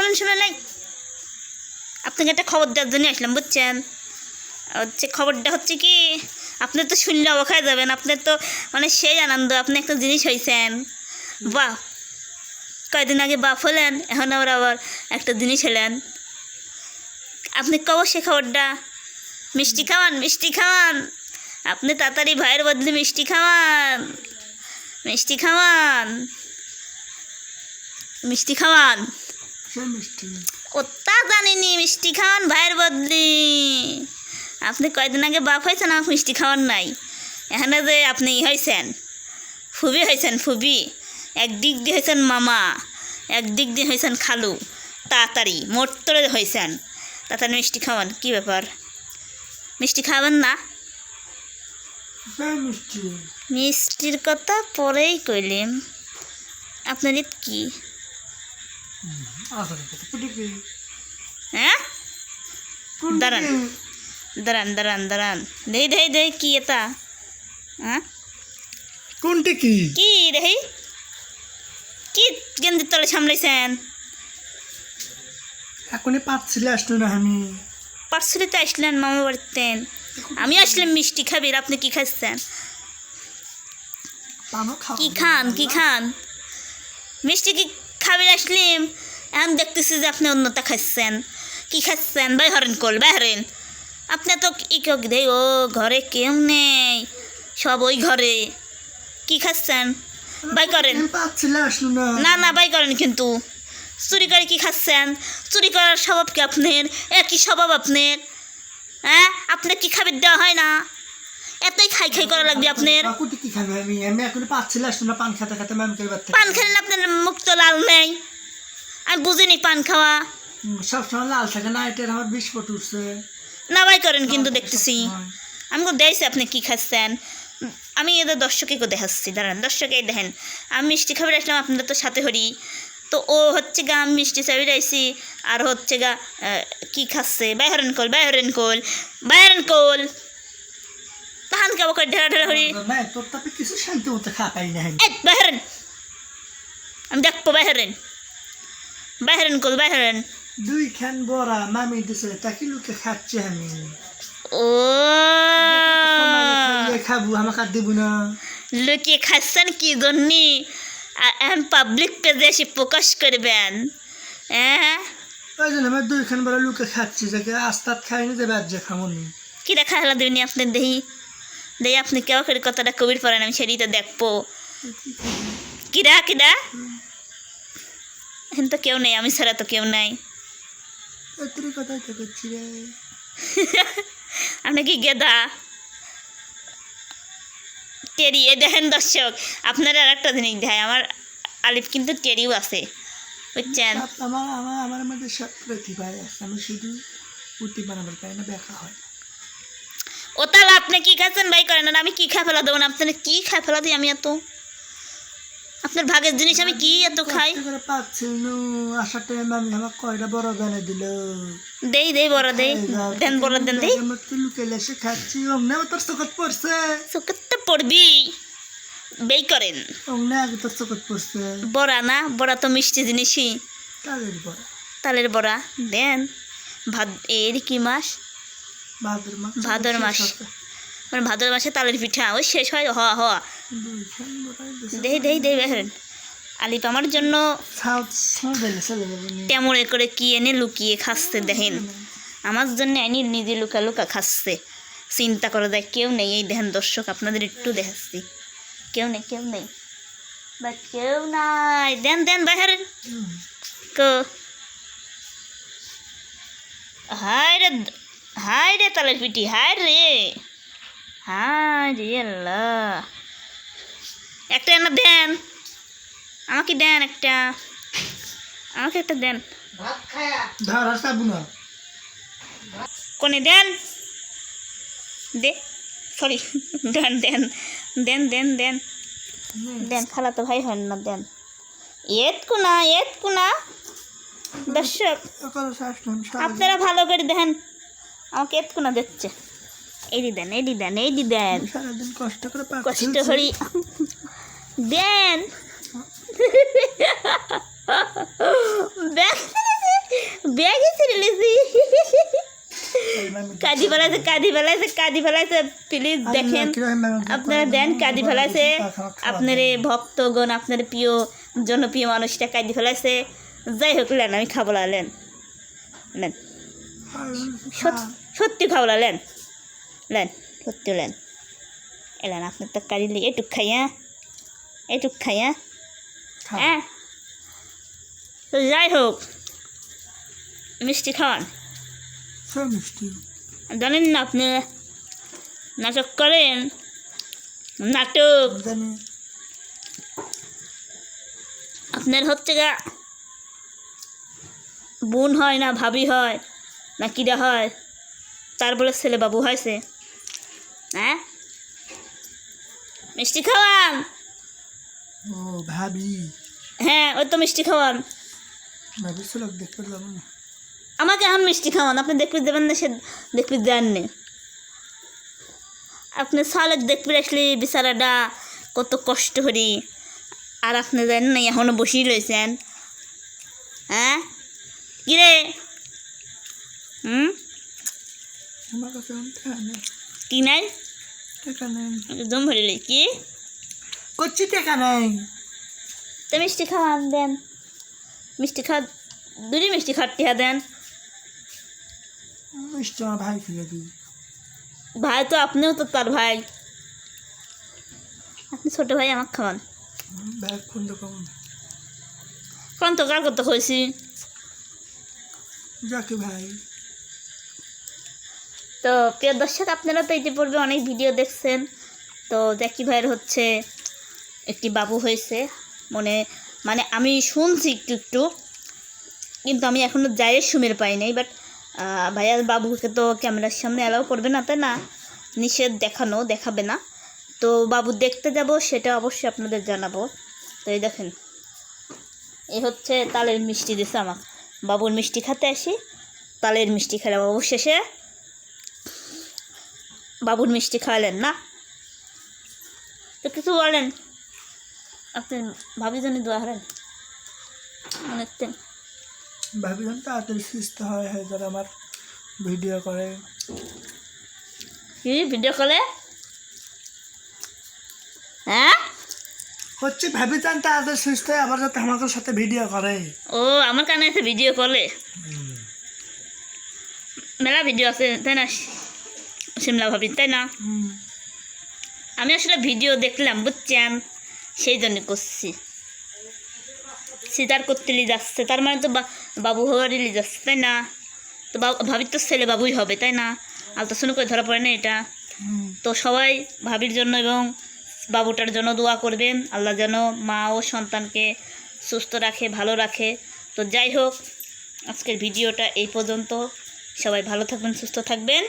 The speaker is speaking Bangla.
শুনুন শুনুন নাই। আপনাকে একটা খবর দেওয়ার জন্য আসলাম, বুঝছেন? হচ্ছে খবরটা হচ্ছে কি, আপনি তো শুনলে অবাক হয়ে যাবেন আপনার তো মানে সেই আনন্দ, আপনি একটা জিনিস হয়েছেন বাহ, কয়দিন আগে বাপ হলেন, এখন আবার আবার একটা জিনিস হলেন। আপনি কব সে খবরটা, মিষ্টি খাওয়ান মিষ্টি খাওয়ান। আপনি তাড়াতাড়ি ভাইয়ের বদলে মিষ্টি খাওয়ান মিষ্টি খাওয়ান মিষ্টি খাওয়ান। তা জানিনি মিষ্টি খাওয়ান ভাইয়ের বদলি। আপনি কয়দিন আগে বাপ হয়েছেন আমাকে মিষ্টি খাওয়ান নাই। এখানে যে আপনি ই হয়েছেন ফুবি হয়েছেন ফুবি। একদিক দিয়ে হয়েছেন মামা একদিক দিয়ে হয়েছেন খালু। তাড়াতাড়ি মোট তোরে হয়েছেন তাড়াতাড়ি মিষ্টি খাওয়ান কী ব্যাপার? মিষ্টি খাওয়াবেন না? মিষ্টির কথা পরেই কইলেন আপনার ঈদ কি? হ্যাঁ? দাঁড়ান। দাঁড়ান দাঁড়ান দাঁড়ান। দেই দেই দেই কি এটা? হ্যাঁ? কোনটি কি? কি দেহি কি গেন্দির তলে সামলাইছেন? এখনই পাচ্ছিলে আসলো না আমি। পার্সেলিতে আসলেন মামা আমি আসলাম মিষ্টি খাবি আপনি কি খাচ্ছেন? কি খান কি খান? মিষ্টি কি খাবির আসলিম? এখন দেখতেছি যে আপনি অন্যটা খাচ্ছেন। কি খাচ্ছেন? বাই হরেন কল বাই হরেন আপনি তো ই কক দেই? ও ঘরে কেউ নেই। সব ওই ঘরে। কি খাচ্ছেন? বাই করেন। না। না বাই করেন কিন্তু। চুরি করে কি খাচ্ছেন? চুরি করার স্বভাব কি আপনার? একই স্বভাব আপনার? হ্যাঁ? আপনার কি খাবার দেওয়া হয় না? এতই খাই খাই করা লাগবে আপনার। পান খেলেন আপনার মুখ তো লাল নেই। আমি বুঝিনি পান খাওয়া। সব সময় লাল থাকে না এটার আমার বিষ ফুট উঠছে। না বাই করেন কিন্তু দেখতেছি। আমি দেখছি আপনি কি খাচ্ছেন। আমি এদের দর্শকে কো দেখাচ্ছি দাঁড়ান দর্শকেই দেখেন। আমি মিষ্টি খাবার আসলাম আপনাদের তো সাথে হরি। তো ও হচ্ছে গা আমি মিষ্টি চাবি রাইছি আর হচ্ছে গা কি খাচ্ছে? বাইহরেন কোল বাইহরেন কোল বাইহরেন কোল। তাহান কেবল করে ঢেরা ঢেরা হরি। তোর কিছু শান্তি মতো খা পাই না বাইহরেন আমি দেখব বাইহরেন বাইহরেন কোল বাইহরেন দুই খান বড়া মামি দিছে তাকে লুকে খাচ্ছি আমি। ও। খাব আমাকে দেবো না। লুকিয়ে খাচ্ছেন কি জন্যে আর এখন পাবলিক পেজে এসে প্রকাশ করবেন। হ্যাঁ? ওই জন্য আমি দুই খান বড়া লুকে খাচ্ছি যাকে আস্তাত খাইনি যাবে আজ যে খামো নি কী দেখা হলো দিবনি আপনি দেহি? দেহি আপনি কেউ করে কথাটা কবির পড়েন আমি সেটাই তো দেখব। কিরা কিরা? এখন তো কেউ নেই আমি ছাড়া তো কেউ নাই। আপনি কি গেদা? টেরি এ দেখেন দর্শক আপনারা আর একটা জিনিস দেখায় আমার আলিফ কিন্তু টেরিও আছে বুঝছেন? আমার আমার আমার মধ্যে সব প্রতিভায় আছে আমি শুধু পাই না দেখা হয়। ও তাহলে আপনি কি খাচ্ছেন? ভাই করেন আর আমি কি খাই ফেলা দেবো না? আপনার কি খাই ফেলা দিই আমি এত আপনার ভাগের জিনিস আমি কি এত খাই? কয়টা বড় গানে দিল? দেই দেই বড় দেই। দেন বড় দেন দেই। লেসে খাচ্ছি অমনে তোর চোখত পড়ছে। চোখেরটা পড়বি। বেই করেন। অমনে আগে তোর চোখত পড়ছে। বড়া না বড়া তো মিষ্টি জিনিসই। তাদের বড়। তালের বড়া। দেন। ভাদ এর কি মাস? ভাদর মাস। ভাদর মাস। মানে ভাদর মাসে তালের পিঠা, ওই শেষ হয় হ হ দুইখান দেহি দেই দেই বেহেন আলিপ আমার জন্য। তেমরে করে কি এনে লুকিয়ে খাচ্ছে, দেখেন। আমার জন্য এনে নিজে লুকা লুকা খাচ্ছে। চিন্তা করে দেয় কেউ নেই। এই দেখেন দর্শক, আপনাদের একটু দেখাচ্ছি। কেউ নেই কেউ নেই। বা কেউ নাই। দেন দেন হুম। কো। হায় রে হায় রে তালের পিটি হায় রে। হায় রে আল্লাহ একটা এনে দেন। আমাকে দেন একটা। আমাকে একটা দেন। কোনে দেন? দে সরি দেন দেন দেন দেন দেন। দেন খালা তো ভাই হন না দেন। এত কুনা এত কুনা দর্শক আপনারা ভালো করে দেখেন। আমাকে এত কুনা দিচ্ছে। এডি দেন এডি দেন এডি দেন সারাদিন কষ্ট করে কষ্ট করি। দেন। ব্যাগে ছেড়ে লেছি কাঁদি ফেলাইছে কাঁদি ফেলাইছে কাঁদি ফেলাইছে প্লিজ দেখেন। আপনারা দেন কাঁদি ফেলাইছে। আপনার ভক্তগণ আপনার প্রিয় জনপ্রিয় মানুষটা কাঁদি ফেলাইছে। যাই হোক লেন আমি খাব না, লেন। লেন। সত্যি খাব না, লেন সত্যি লেন। এলেন আপনার তো লিগে এটুক খাইয়া এটুক খাইয়া হ্যাঁ? তো যাই হোক মিষ্টি খাওয়ান। মিষ্টি। জানেন না আপনি? নাটক করেন? নাটক। আপনার হচ্ছে গা বোন হয় না ভাবি হয় না কিরা হয় তার বলে ছেলে বাবু হয়েছে। হ্যাঁ? মিষ্টি খাওয়ান? ও ভাবি। হ্যাঁ ওই তো মিষ্টি খাওয়ান। ভাবি লোক দেখতে যাব না। আমাকে এখন মিষ্টি খাওয়ান আপনি দেখতে দেবেন না সে দেখতে দেননি আপনি সালেক দেখতে আসলে বিচারাটা কত কষ্ট করি। আর আপনি জানেন না এখনও বসেই রয়েছেন। হ্যাঁ? কিরে হুম? আমার কাছে কি নাই? একদম ভরিলি কি? করছি টাকা নেই। তো মিষ্টি খাওয়ান দেন। মিষ্টি খাওয়া দুটি মিষ্টি খাট্টি হা দেন। মিষ্টি আমার ভাই দিই। ভাই তো আপনিও তো তার ভাই। আপনি ছোটো ভাই আমাকে খাওয়ান। ফোন তো কোন কার কত হয়েছি যাকে ভাই। তো প্রিয় দর্শক, আপনারা তো ইতিপূর্বে অনেক ভিডিও দেখছেন। তো জ্যাকি ভাইয়ের হচ্ছে একটি বাবু হয়েছে। মনে মানে আমি শুনছি একটু একটু, কিন্তু আমি এখনও যাইয়ের সুমের পাই নাই। বাট ভাইয়ার বাবুকে তো ক্যামেরার সামনে অ্যালাউ করবে না, তাই না? নিষেধ দেখানো, দেখাবে না। তো বাবু দেখতে যাব, সেটা অবশ্যই আপনাদের জানাব। তো এই দেখেন এই হচ্ছে তালের মিষ্টি দিছে আমার বাবুর মিষ্টি খেতে আসি, তালের মিষ্টি খেলাম অবশেষে। বাবুর মিষ্টি খাওয়ালেন না? তো কিছু বলেন। আপনি ভাবি জানি দোয়া হলেন হচ্ছেন। ভাবি যেন তাড়াতাড়ি সুস্থ হয় হয় যারা আমার ভিডিও করে। কি ভিডিও কলে? হ্যাঁ? হচ্ছে ভাবি যান তাড়াতাড়ি সুস্থ হয় আবার যাতে আমাদের সাথে ভিডিও করে। ও আমার কানে আছে ভিডিও কলে। মেলা ভিডিও আছে তাই না? সিমলা ভাবি তাই না? আমি আসলে ভিডিও দেখলাম বুঝছেন? সেই জন্য করছি। সিতার করতে নিয়ে যাচ্ছে তার মানে তো বাবু হওয়ারই নিয়ে যাচ্ছে তাই না? তো ভাবির তো ছেলে বাবুই হবে তাই না? আলতাশুনো করে ধরা পড়ে না এটা? তো সবাই ভাবির জন্য এবং বাবুটার জন্য দোয়া করবেন আল্লাহ যেন মা ও সন্তানকে সুস্থ রাখে ভালো রাখে। তো যাই হোক আজকের ভিডিওটা এই পর্যন্ত। সবাই ভালো থাকবেন সুস্থ থাকবেন।